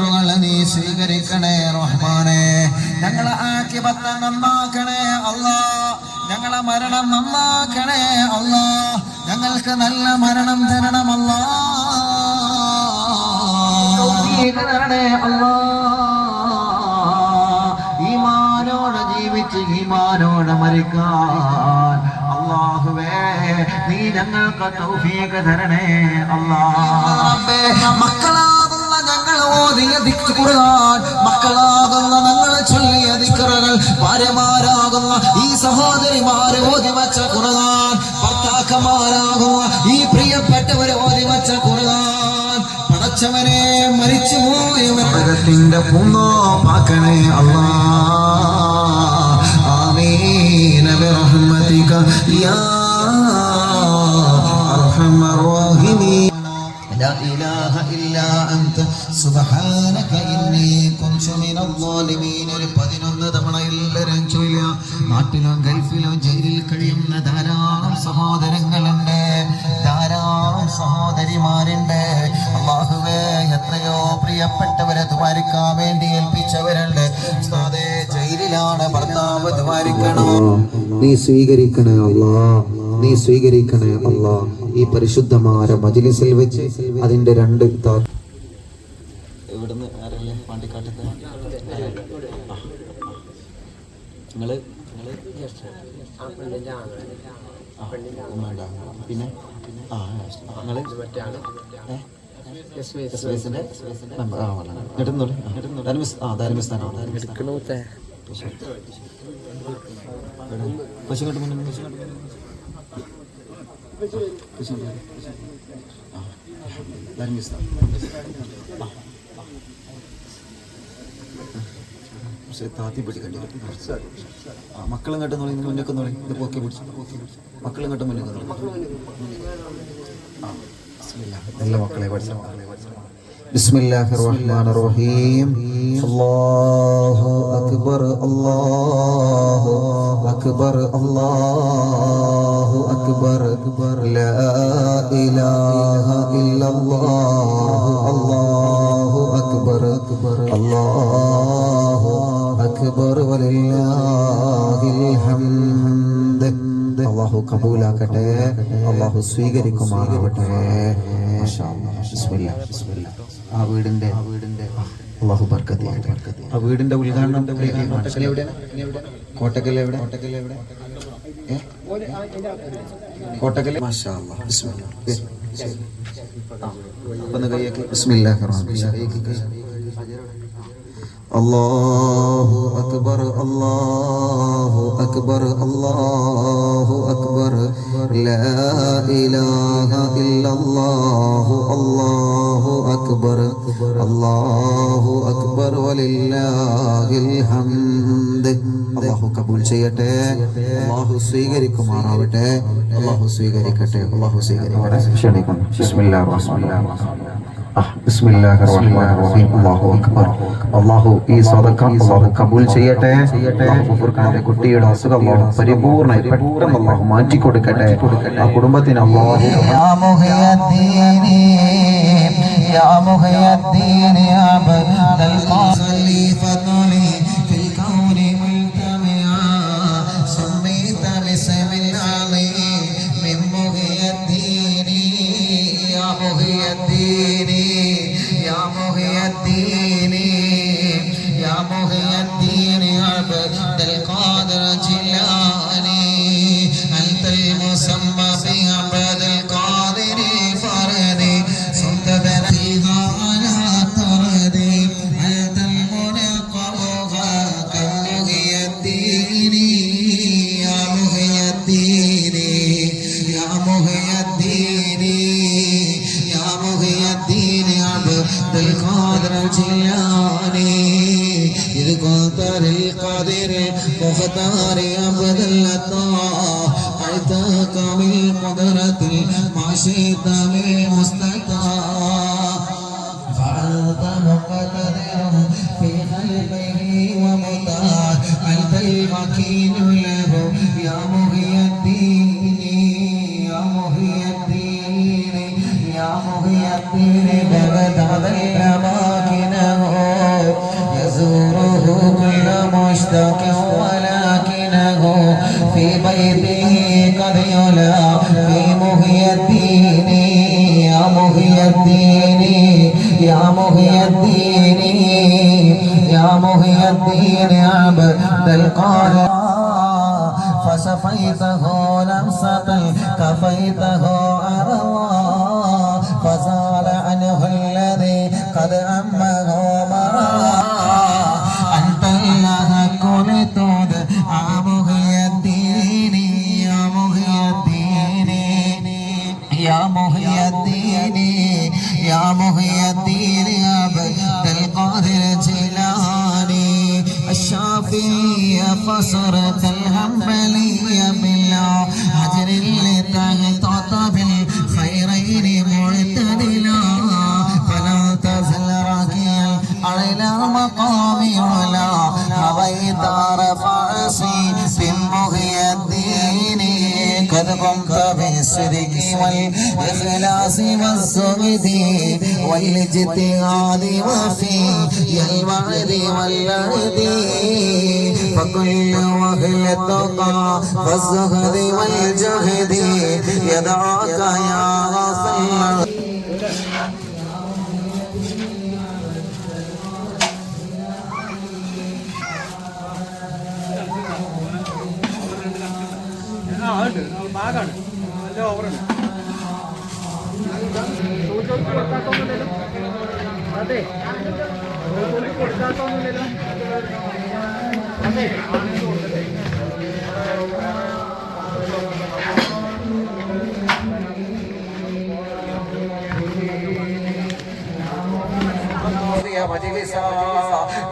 മക്സൂറുകളെ നീ സ്വീകരിക്കണേ റഹ്മാനേ. ഞങ്ങളെ ആക്കിപത്തം നന്നാക്കണേ അല്ലാ. ഞങ്ങളെ മരണം നന്നാക്കണേ അല്ലാ. ഞങ്ങൾക്ക് നല്ല മരണം തരണമല്ലാ തരണേ അല്ലാ. ഈമാനോട് ജീവിച്ച് ഈമാനോട് മരിക്കാൻ. അള്ളാഹുവേ നീ ഞങ്ങൾക്ക് തൗഫീഖ് തരണേ അല്ലാ. മക്കളാ ഓതിയ ഖുർആൻ മക്കളാകുന്ന ഞങ്ങളെ ചൊല്ലിയ ദിക്റുകൾ ഭാര്യമാരാകുന്ന ഈ സഹോദരിമാരെ ഓതി വച്ച ഖുർആൻ ഭർത്താക്കന്മാരാകുന്ന ഈ പ്രിയപ്പെട്ടവരെ ഓതി വച്ച ഖുർആൻ പടച്ചവനെ മരിച്ചു പോയവരത്തിന്റെ പൂന്നോ പാക്കണേ അല്ലാ ആമീന ബിറഹ്മതിക യാ അർഹമർ റഹീമീൻ. لا إله إلا أنت سبحانك إني كنت من الظالمين ഒരു പതിനൊന്ന് തവണ എല്ലാവരും ചൊല്ലുക നാട്ടിലും ഗൾഫിലും ജയിലിൽ കഴിയുന്ന ധാരാളം സഹോദരങ്ങളുണ്ട് ധാരാളം സഹോദരിമാരുണ്ട് അള്ളാഹുവേ എത്രയോ പ്രിയപ്പെട്ടവരെ ദ്വാരിക്കാൻ വേണ്ടി ഏൽപ്പിച്ചവരുണ്ട് ഉസ്താദേ ജയിലിലാണ് ഭർത്താവ് ദ്വാരിക്കണോ നീ സ്വീകരിക്കണേ അല്ലാ നീ സ്വീകരിക്കണേ അല്ലാ ഈ പരിശുദ്ധമായ മജിലിസിൽ വെച്ച് അതിന്റെ രണ്ട് താ ഇവിടുന്ന് ആരല്ലേ പാണ്ടിക്കാട്ടത്ത്? നിങ്ങൾ. പിന്നെ? നിങ്ങൾ? പക്ഷേ താത്തി പിടിക്കേണ്ടി വരും ആ മക്കളും കേട്ട് നോളി മുന്നേക്ക് നോളി ഇത് പൊക്കി പിടിച്ചു മക്കളും കേട്ട് മുന്നേക്ക് നോളി ആ ബിസ്മില്ലാ. നല്ല മക്കളെ പഠിച്ച മക്കളെ പഠിച്ച بسم الله الرحمن الرحيم الله أكبر الله أكبر الله أكبر لا إله إلا الله الله أكبر الله أكبر ولله الحمد അള്ളാഹു കബൂലാക്കട്ടെ അള്ളാഹു സ്വീകരിക്കുമാറാവട്ടെ മാഷാ അല്ലാഹ്. ബിസ്മില്ലാ, ബിസ്മില്ലാ. ആ വീടിന്റെ ആ വീടിന്റെ അള്ളാഹു ബർക്കത്ത് ചെയ്യട്ടെ. ആ വീടിന്റെ ഉദ്ഘാടനം കോട്ടക്കൽ എവിടെയാണ് കോട്ടക്കൽ എവിടെ കോട്ടക്കൽ എവിടെ ഏ? بسم الله الرحمن الله أكبر الله أكبر الله أكبر لا إله إلا الله الله أكبر الله أكبر ولله الحمد എന്ത് അള്ളാഹു കബൂൽ ചെയ്യട്ടെ. അള്ളാഹു സ്വീകരിക്കുമാറാവട്ടെ. അള്ളാഹു സ്വീകരിക്കട്ടെ. അള്ളാഹു സ്വീകരിക്കട്ടെ. ക്ഷണിക്കുന്നു. ബിസ്മില്ലാ റഹ്മാൻ റഹീം. ബിസ്മില്ലാഹിർ റഹ്മാനിർ റഹീം. അല്ലാഹു അക്ബർ. അല്ലാഹു ഈ സദക്ക അല്ലാഹു കബൂൽ ചെയ്യട്ടെ. അല്ലാഹു ഫുർഖാന്റെ കുട്ടിയുടെ അസുഖം അല്ലാഹു പരിപൂർണമായി പെട്ടെന്ന് അല്ലാഹു മാറ്റി കൊടുക്കട്ടെ ആ കുടുംബത്തിന് അല്ലാഹു യാ മുഹയ്യദ്ദീനി യാ മുഹയ്യദ്ദീനി അബ്ദൽ إذ كنت للقادر مختار عبد الله أعطاك من قدرة ما شئت من مستطاع فأنت مقتدر محي الدين يا محي الدين يا محي الدين عبد القادر فشفيته لمسة كفيته أرضا فزال عنه الذي قد أمه والإخلاص والزهد والاجتهاد وفي الوعد والعهد فكل أهل التقى والزهد والجهد يدعاك يا غصن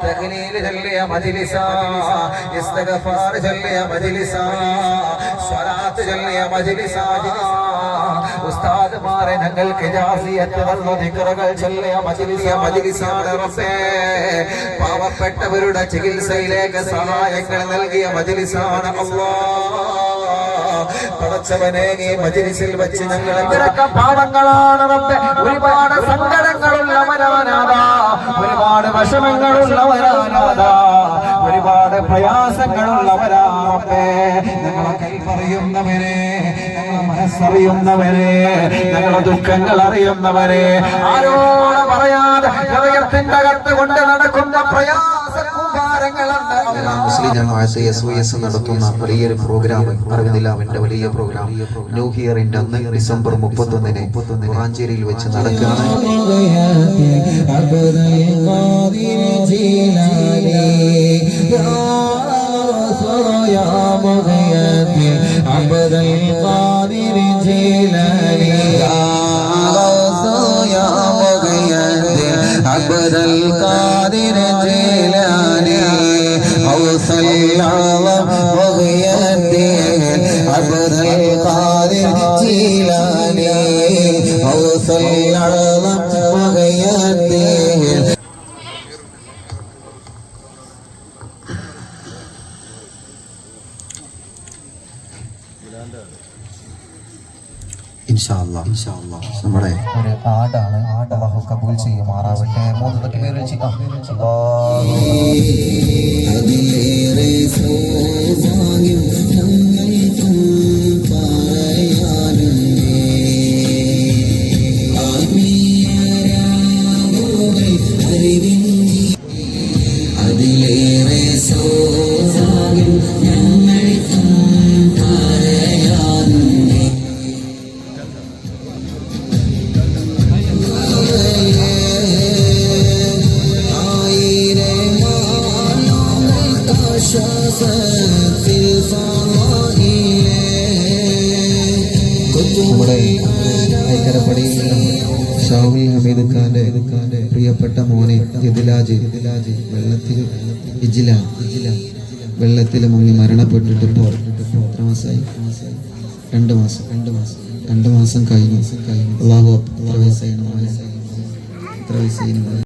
തഹ്ലീൽ ചൊല്ലിയ മജ്ലിസ ഇസ്തിഗ്ഫാർ ചൊല്ലിയ മജ്ലിസ സ്വലാത്ത് ചൊല്ലിയ മജ്ലിസ ഉസ്താദ്മാരെ ഞങ്ങൾക്ക് ചൊല്ലിയ റബ്ബേ പാവപ്പെട്ടവരുടെ ചികിത്സയിലേക്ക് സഹായങ്ങൾ നൽകിയ മജ്ലിസാണ് അല്ലാഹ് പടച്ചവനെ നീ മജിലിസിൽ വെച്ച് ഞങ്ങൾ പാവങ്ങളാണ് ഒരുപാട് സങ്കടങ്ങളുള്ളവരാനാഥാ ഒരുപാട് വിഷമങ്ങളുള്ളവരാനാഥാ ഒരുപാട് പ്രയാസങ്ങളുള്ളവരാ ഞങ്ങളെ കൈപ്പറിയുന്നവരെ ഞങ്ങളെ ഞങ്ങളുടെ ഞങ്ങളെ ദുഃഖങ്ങൾ അറിയുന്നവരെ ആരോട് പറയാതെ ഹൃദയത്തിന്റെ അകത്ത് കൊണ്ട് നടക്കുന്ന പ്രയാസ. Muslim Jamaat S O S നടത്തുന്ന വലിയൊരു പ്രോഗ്രാം അറിവിനിലാവിന്റെ വലിയ പ്രോഗ്രാം ന്യൂ ഹിയറിന്റെ അന്ന് ഡിസംബർ മുപ്പത്തൊന്നിന് റാഞ്ചേരിയിൽ വെച്ച് നടക്കുകയാണ് സല്ലള്ള വകയത്തേ നമ്മുടെ ആടാണ്. ആട് അള്ളാഹു കബൂൽ ചെയ്യുമാറാവട്ടെ മൂന്ന് തക്കിലേറെ അതിലേറെ സൗഭാഗ്യം ഐക്കരപ്പടിയിൽ ഷാഹുൽ ഹമീദ് ഖാന്റെ പ്രിയപ്പെട്ട മോനെ ഇതിലാജ് വെള്ളത്തിൽ ഇജില വെള്ളത്തിൽ മുങ്ങി മരണപ്പെട്ടിട്ട് ഇപ്പോൾ എത്ര മാസമായി രണ്ട് മാസം രണ്ട് മാസം രണ്ട് മാസം കഴിഞ്ഞു അള്ളാഹു എത്ര വയസ്സായി? എത്ര വയസ്സായി? മോനെ